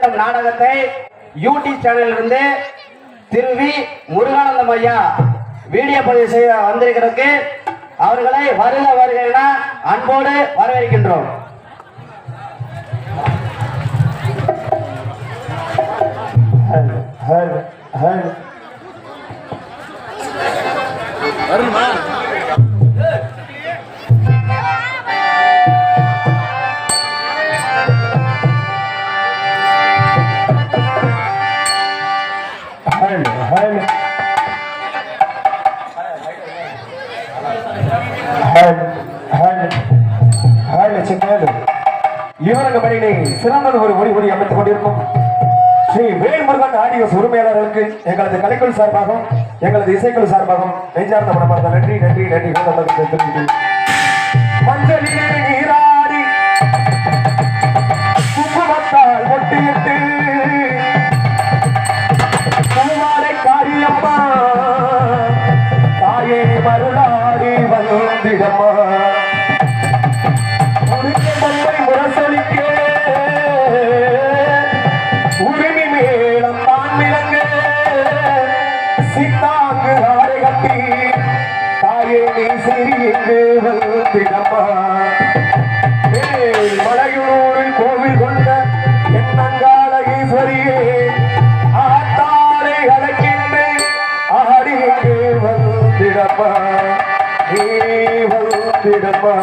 நாடகத்தை YouTube channel இருந்து திருவி முருகானந்தம் ஐயா வீடியோ பதிவு செய்ய வந்திருக்கிறதுக்கு அவர்களை வருக வருக என அன்போடு வரவேற்கின்றோம் Hello. பணியினை சிறந்தது ஒரு ஒளி ஒளி அமைத்துக் கொண்டிருக்கும். ஸ்ரீ வேல்முருகன் ஆடியோஸ் உரிமையாளர்களுக்கு எங்களது கலைக்குழு சார்பாகவும் எங்களது இசைக்குழு சார்பாகவும் நெஞ்சார்ந்த மனமார்ந்த நன்றி நன்றி நன்றி. நீ வந்திடம்மா